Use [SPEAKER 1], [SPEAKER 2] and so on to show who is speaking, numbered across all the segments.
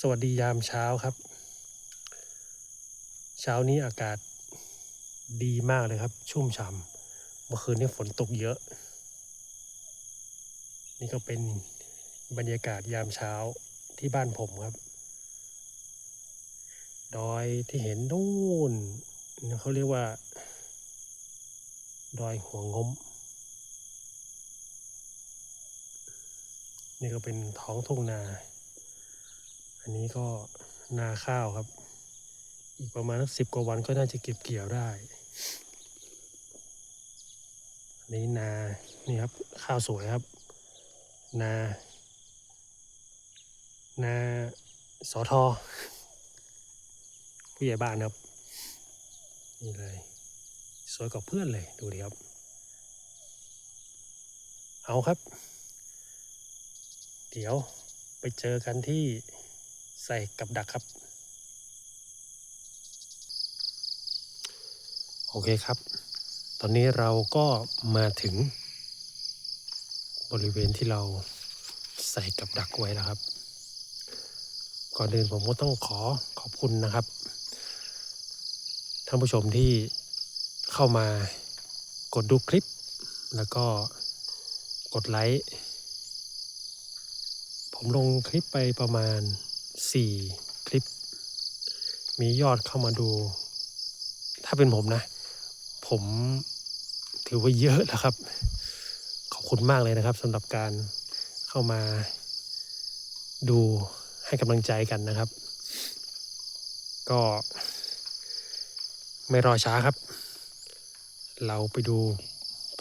[SPEAKER 1] สวัสดียามเช้าครับ เช้านี้อากาศดีมากเลยครับ ชุ่มฉ่ำเมื่อคืนนี้ฝนตกเยอะ นี่ก็เป็นบรรยากาศยามเช้าที่บ้านผมครับ ดอยที่เห็นนู่นเขาเรียกว่า ดอยหัวงม นี่ก็เป็นท้องทุ่งนา อันนี้ก็นาข้าวครับ อีกประมาณสิบกว่าวันก็น่าจะเก็บเกี่ยวได้อันนี้นา นี่ครับ ข้าวสวยครับ นา นาสอทอผู้ใหญ่บ้านครับ นี่เลย สวยกว่าเพื่อนเลยดูดิครับ เอาครับ เดี๋ยวไปเจอกันที่ ใส่กับดักครับ โอเคครับ ตอนนี้เราก็มาถึง บริเวณที่เราใส่กับดักไว้แล้วครับ ก่อนอื่นผมก็ต้องขอขอบคุณนะครับ ท่านผู้ชมที่เข้ามากดดูคลิป แล้วก็กดไลค์ผมลงคลิปไปประมาณ 4 คลิป มียอดเข้ามาดู ถ้าเป็นผมนะ ผมถือว่าเยอะแล้วครับ ขอบคุณมากเลยนะครับสำหรับการเข้ามาดูให้กำลังใจกันนะครับ ก็ไม่รอช้าครับ เราไปดู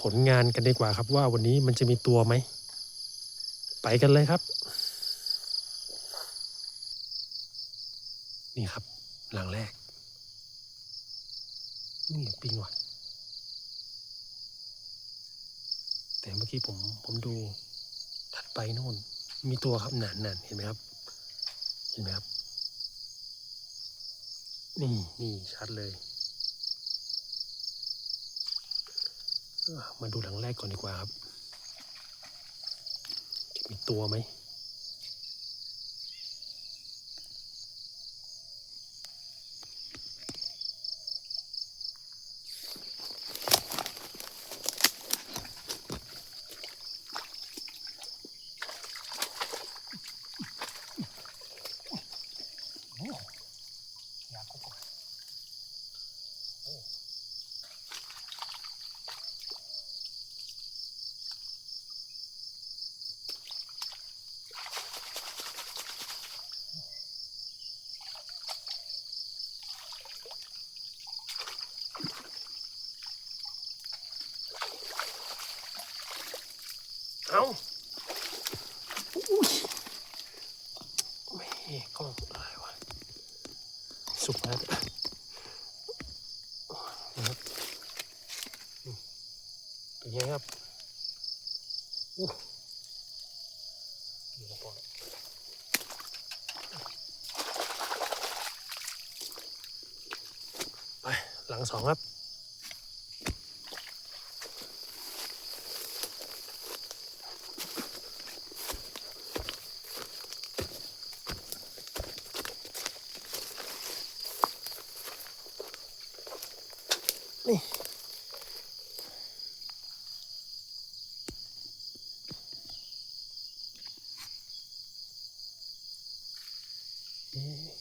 [SPEAKER 1] ผลงานกันดีกว่าครับว่าวันนี้มันจะมีตัวไหม ไปกันเลยครับ นี่ครับ หลังแรก นี่ปิงว่ะ แต่เมื่อกี้ผมผมดูถัดไปโน่น มีตัวครับหนานนเห็นไหมครับ เห็นไหมครับ นี่นี่ชัดเลยมาดูหลังแรกก่อนดีกว่าครับ จะมีตัวไหม เอาอุ้ยไม่กล้องอะไรวะสุกแล้วนะครับอืมเป็นไงครับอู้อยู่กับปอนไป หลังสองครับ นี่ เอ๊ะ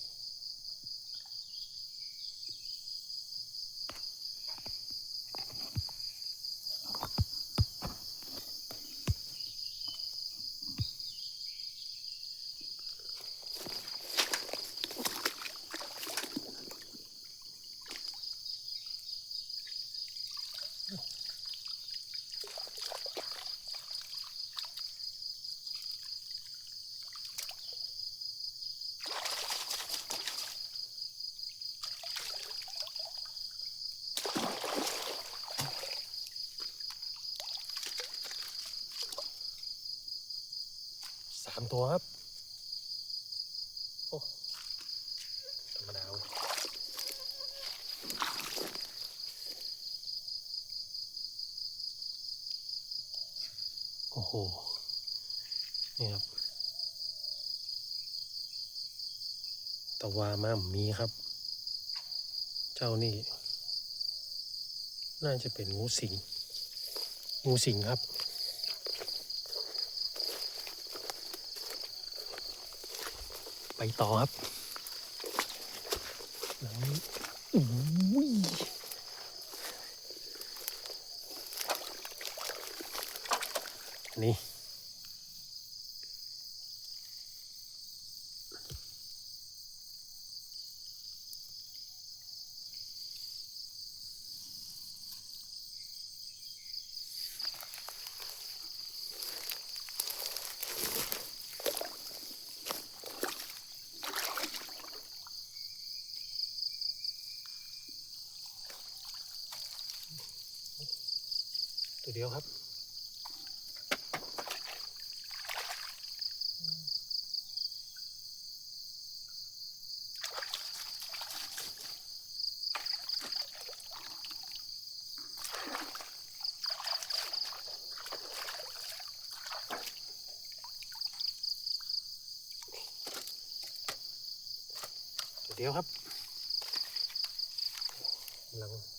[SPEAKER 1] สามตัวครับ โอ้ธรรมดาเว้ยโอ้โห นี่ครับต่ว่ามามีครับ เจ้านี่ น่าจะเป็นงูสิง งูสิงครับ ไป ต่อครับหลังนี้ เดียวครับเดี๋ยวครับหลัง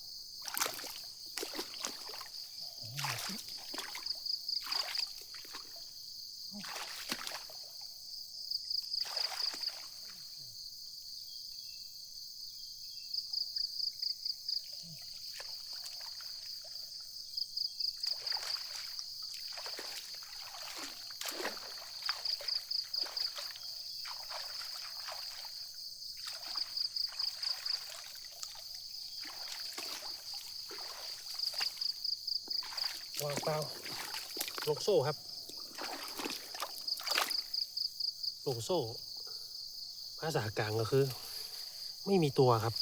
[SPEAKER 1] วางเปล่าลงโซ่ครับลงโซ่ภาษากลางก็คือ ไม่มีตัวครับ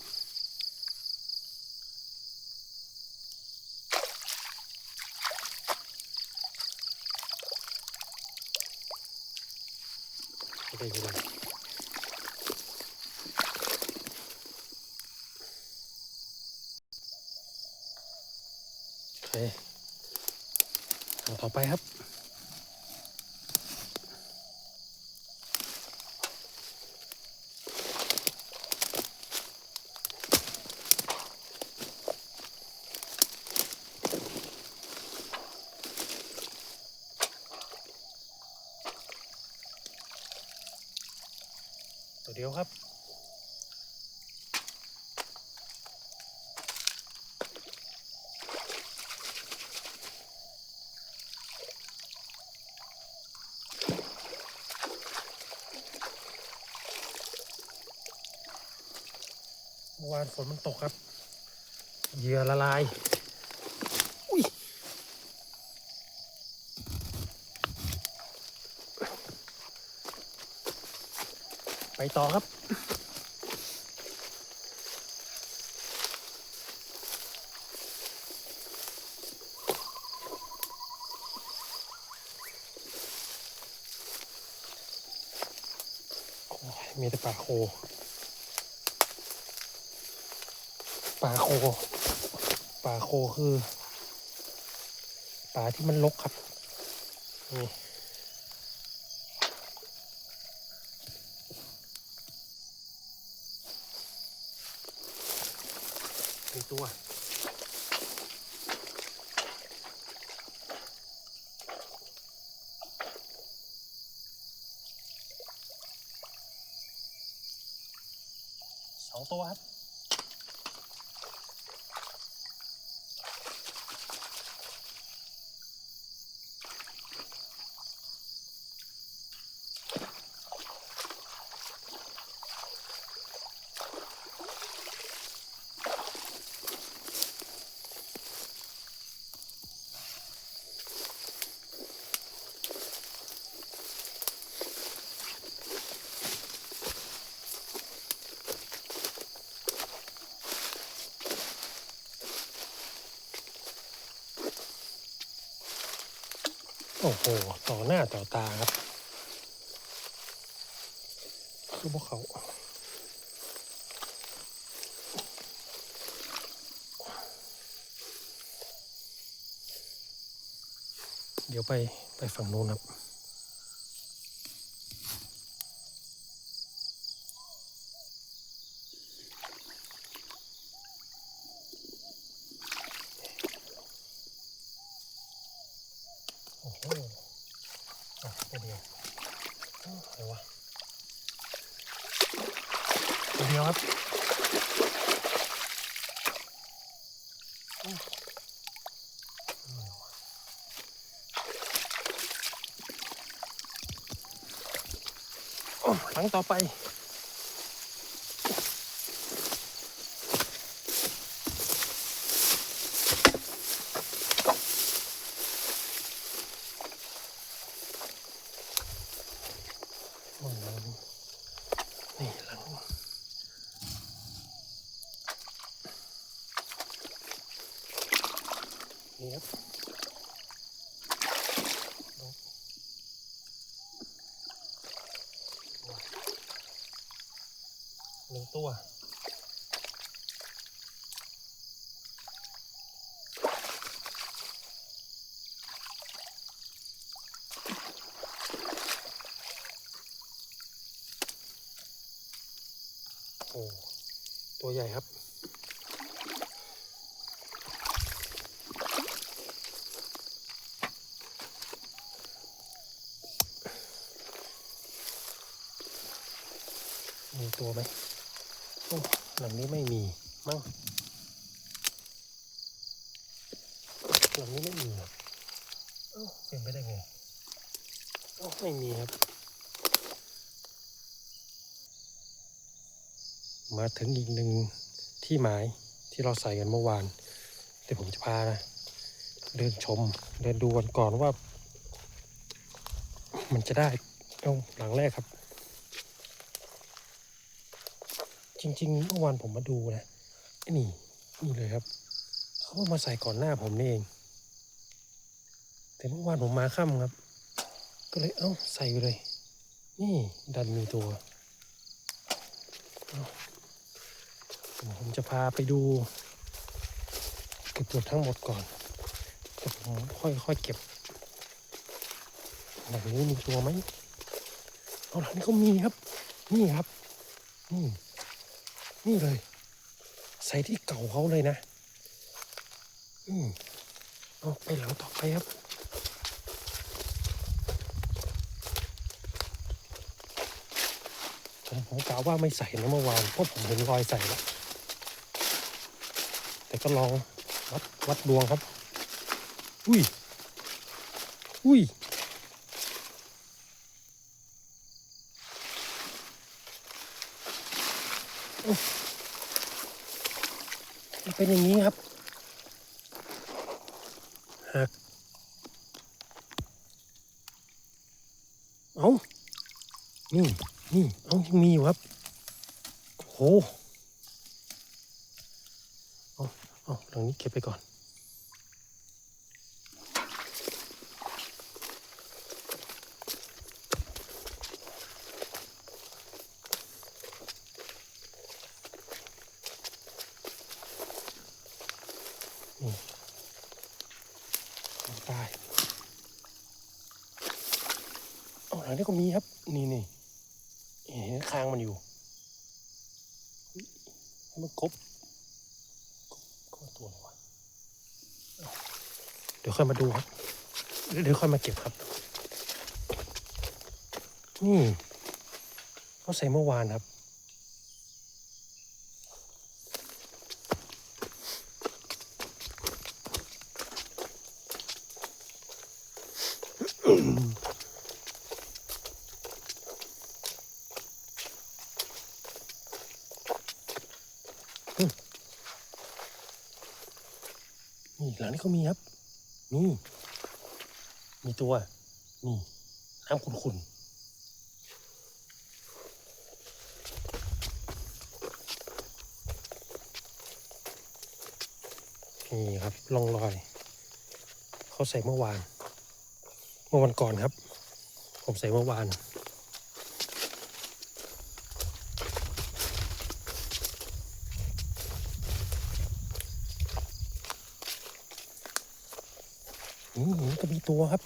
[SPEAKER 1] ไม่ได้ยังไงโอเค ทางต่อไปครับ ตัวเดียว ครับเมื่อวานฝนมันตกครับ เหยื่อละลาย อุ้ย ไป ต่อครับมีแต่ปลาโคปลาโคปลาโคคือปลาที่มันลกครับ นี่ ในตัวสองตัวครับ โอ้โห ต่อหน้าต่อตาครับ คือพวกเขาเดี๋ยวไปไปฝั่งนู้นครับ ดียวครับโอ้งต่อไป โอ้โหนี่หลังนี่ครับนกหนึ่งตัว โอ้ตัวใหญ่ครับ มีตัวไหมโอ้หลังนี้ไม่มีมั้งหลังนี้ไม่มีครับเอ้าเป็นไปได้ไงเอ้าไม่มีครับ มาถึงอีกหนึ่งที่หมายที่เราใส่กันเมื่อวานเดี๋ยวผมจะพานะเดินชมเดินดูกันก่อนว่า มันจะได้เอาหลังแรกครับ จริงๆเมื่อวานผมมาดูนะไอ้นี่นี่เลยครับเขามาใส่ก่อนหน้าผมนี่เอง แต่เมื่อวานผมมาค่ำครับ ก็เลยเอ้าใส่ไปเลย นี่ดันมีตัว ผมจะพาไปดู เก็บตัวทั้งหมดก่อนแต่ผมค่อยๆเก็บหลังนี้มีตัวไหมเอาหลังนี้ก็มีครับ นี่ครับ นี่ นี่เลย ใส่ที่เก่าเขาเลยนะอืมเอาไปหลังต่อไปครับผมผมกล่าวว่าไม่ใส่นะเมื่อวานเพราะผมเห็นรอยใส่แล้ว แต่ก็ลองวัดวัดดวงครับ อุ้ย อุ้ย มันเป็นอย่างนี้ครับหักเอานี่ นี่ เอายังมีอยู่ครับ โอ้โห เอาเอหลังนี้เก็บไปก่อน นี่ทางใต้เอาหลังนี้ก็มีครับ นี่นี่เห็นคางมันอยู่ ให้มันกบกบ ตัวอะไรวะเดี๋ยวค่อยมาดูครับ เดี๋ยวค่อยมาเก็บครับ นี่เขาใส่เมื่อวานครับ นี่หลังนี้ก็มีครับนี่มีตัว นี่น้ำขุ่นๆนี่ครับร่องรอย เขาใส่เมื่อวาน เมื่อวันก่อนครับ ผมใส่เมื่อวาน ก็มีตัวครับ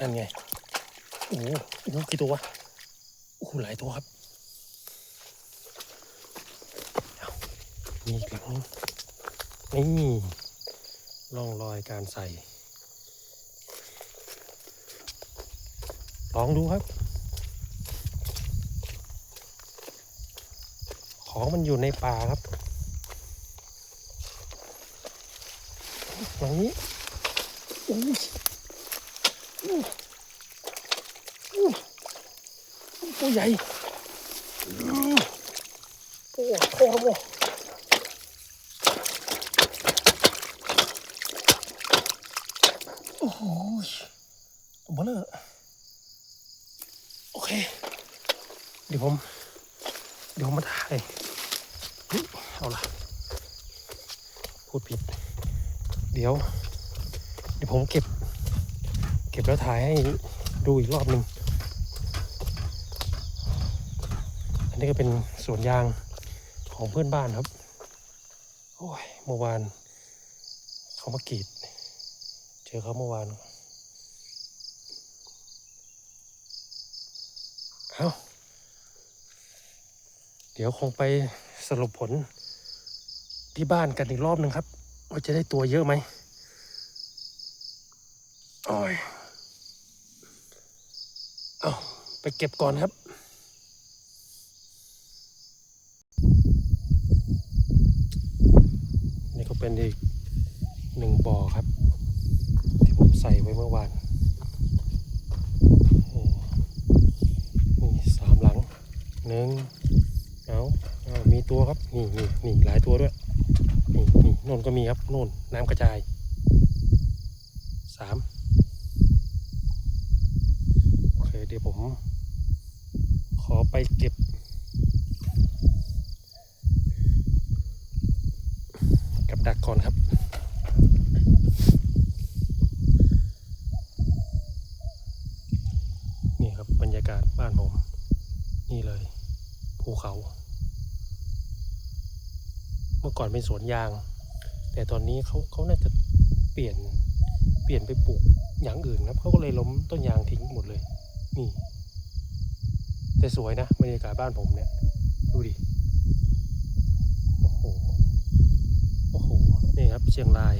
[SPEAKER 1] นั่นไงโอ้โหกี่ตัวโอ้โหหลายตัวครับมีอีกแล้วนี่ร่องรอยการใส่ ลองดูครับ ของมันอยู่ในป่าครับ หลังนี้อู้อู้อู้ตัวใหญ่อู้โอ้โหโอ้โหโอ้โหตัวเบลอโอเค เดี๋ยวผม เดี๋ยวผมมาถ่ายเฮ้ยเอาละพูดผิด เดี๋ยว เดี๋ยวผมเก็บ เก็บแล้วถ่ายให้ดูอีกรอบหนึ่งอันนี้ก็เป็นสวนยางของเพื่อนบ้านครับ โอ้ยเมื่อวานเขามากรีด เจอเขาเมื่อวานเอาเดี๋ยวคงไปสรุปผลที่บ้านกันอีกรอบหนึ่งครับ ว่าจะได้ตัวเยอะไหมโอ้ยเอาไปเก็บก่อนครับนี่ก็เป็นอีกหนึ่งบ่อครับ ที่ผมใส่ไว้เมื่อวานนี่นี่สามหลังหนึ่งเอาเอามีตัวครับ นี่นี่นี่หลายตัวด้วย นี่นี่โน่นก็มีครับโน่นน้ำกระจายสามโอเคเดี๋ยวผม ขอไปเก็บ กับดักก่อนครับ นี่ครับบรรยากาศบ้านผม นี่เลย ภูเขา เป็นสวนยาง แต่ตอนนี้เขาเขาน่าจะเปลี่ยนเปลี่ยนไปปลูกอย่างอื่นครับเขาก็เลยล้มต้นยางทิ้งหมดเลย นี่ แต่สวยนะบรรยากาศบ้านผมเนี่ย ดูดิโอ้โหโอ้โหนี่ครับ เชียงราย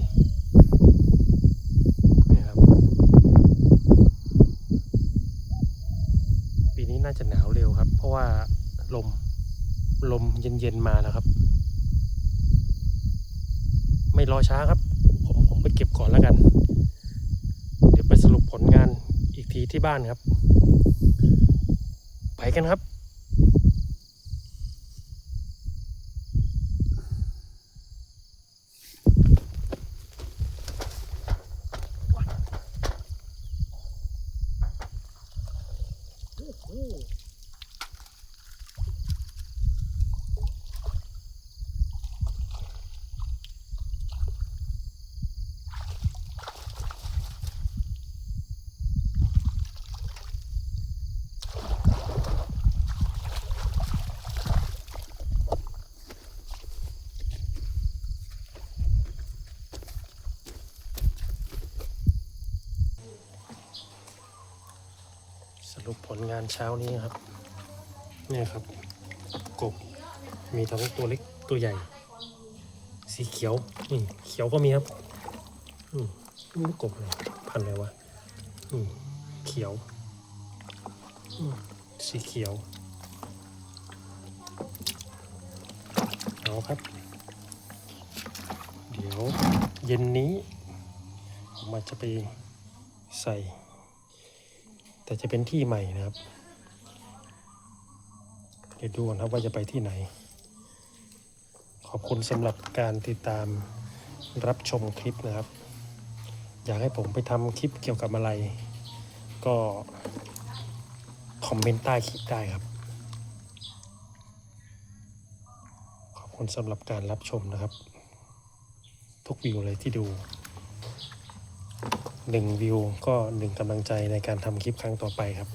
[SPEAKER 1] นี่ครับ ปีนี้น่าจะหนาวเร็วครับ เพราะว่าลมลมเย็นๆมาแล้วครับ ไม่รอช้าครับ ผมผมไปเก็บก่อนแล้วกัน เดี๋ยวไปสรุปผลงานอีกทีที่บ้านครับ ไปกันครับ รุปผลงานเช้านี้ครับเนี่ยครับ กบ มีทั้งตัวเล็กตัวใหญ่ สีเขียวนี่เขียวก็มีครับอืมนี่กบอะไรพันอะไรวะอืมเขียวอืมสีเขียวเอาครับ เดี๋ยวเย็นนี้ผมอาจจะไปใส่ แต่จะเป็นที่ใหม่นะครับ เดี๋ยวดูก่อนครับว่าจะไปที่ไหน ขอบคุณสำหรับการติดตามรับชมคลิปนะครับ อยากให้ผมไปทำคลิปเกี่ยวกับอะไร ก็ คอมเมนต์ใต้คลิปได้ครับ ขอบคุณสำหรับการรับชมนะครับ ทุกวิวเลยที่ดู หนึ่งวิวก็หนึ่งกำลังใจในการทำคลิปครั้งต่อไปครับ